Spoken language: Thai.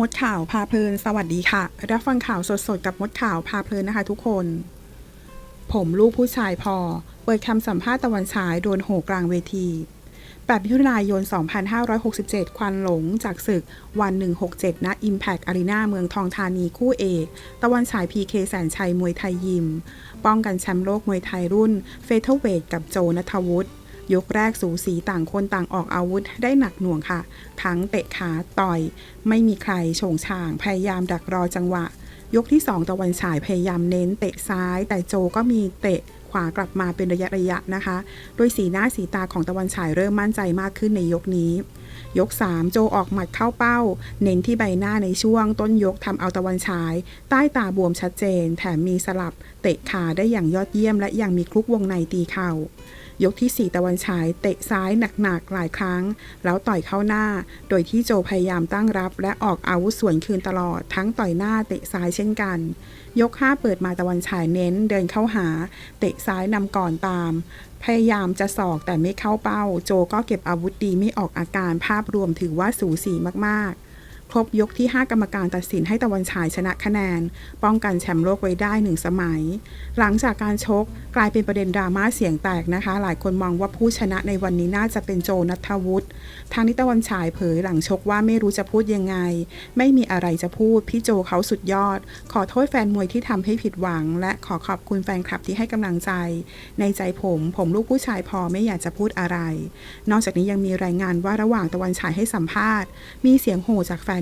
มดข่าวพาเพลิน สวัสดีค่ะ รับฟังข่าวสดๆ กับมดข่าวพาเพลินนะคะทุกคน ผมลูกผู้ชายพอ เปิดคำสัมภาษณ์ตะวันฉายโดนโหกลางเวที8มิถุนายน 2567 ควันหลงจากศึกวัน 167ณ Impact Arena เมืองทองธานีคู่เอก ตะวันฉาย PK แสนชัยมวยไทยยิม ป้องกันแชมป์โลกมวยไทยรุ่นเฟเธอร์เวทกับโจนัทวุฒิ ยกแรกสูสีต่างคนต่างออกอาวุธได้หนักหน่วงค่ะ ทั้งเตะขาต่อย ไม่มีใครโฉงช่าง พยายามดักรอจังหวะ ยกที่ 2 ตะวันฉายพยายามเน้นเตะซ้าย แต่โจก็มีเตะขวากลับมาเป็นระยะระยะนะคะ โดยสีหน้าสีตาของตะวันฉายเริ่มมั่นใจมากขึ้นในยกนี้ ยก 3 โจออกหมัดเข้าเป้า เน้นที่ใบหน้าในช่วง ต้นยกทำเอาตะวันฉาย ใต้ตาบวมชัดเจน แถมมีสลับ เตะขาได้อย่างยอดเยี่ยมและยังมีคลุกวงในตีเข่า ยกที่ 4 ตะวันฉายเตะซ้ายหนักๆหลายครั้ง แล้วต่อยเข้าหน้า โดยที่โจพยายามตั้งรับ และออกอาวุธสวนคืนตลอด ทั้งต่อยหน้าเตะซ้ายเช่นกัน ยก 5 เปิดมาตะวันฉายเน้นเดินเข้าหา เตะซ้ายนำก่อนตาม พยายามจะสอกแต่ไม่เข้าเป้า โจก็เก็บอาวุธดีไม่ออกอาการภาพรวมถือว่าสูสีมากๆ ครบยกที่ 5 กรรมการตัดสินให้ตะวันฉายชนะคะแนน ป้องกันแชมป์โลกไว้ได้หนึ่งสมัย หลังจากการชกกลายเป็นประเด็นดราม่าเสียงแตกนะคะ หลายคนมองว่าผู้ชนะในวันนี้น่าจะเป็นโจนัทวุฒิทางนิตะวันฉายเผยหลังชกว่าไม่รู้จะพูดยังไง ไม่มีอะไรจะพูด พี่โจเขาสุดยอด ขอโทษแฟนมวยที่ทำให้ผิดหวัง และขอขอบคุณแฟนคลับที่ให้กำลังใจ ในใจผม ผมลูกผู้ชายพอไม่อยากจะพูดอะไร นอกจากนี้ยังมีรายงานว่าระหว่างตะวันฉายให้สัมภาษณ์ มีเสียงโห่จากแฟน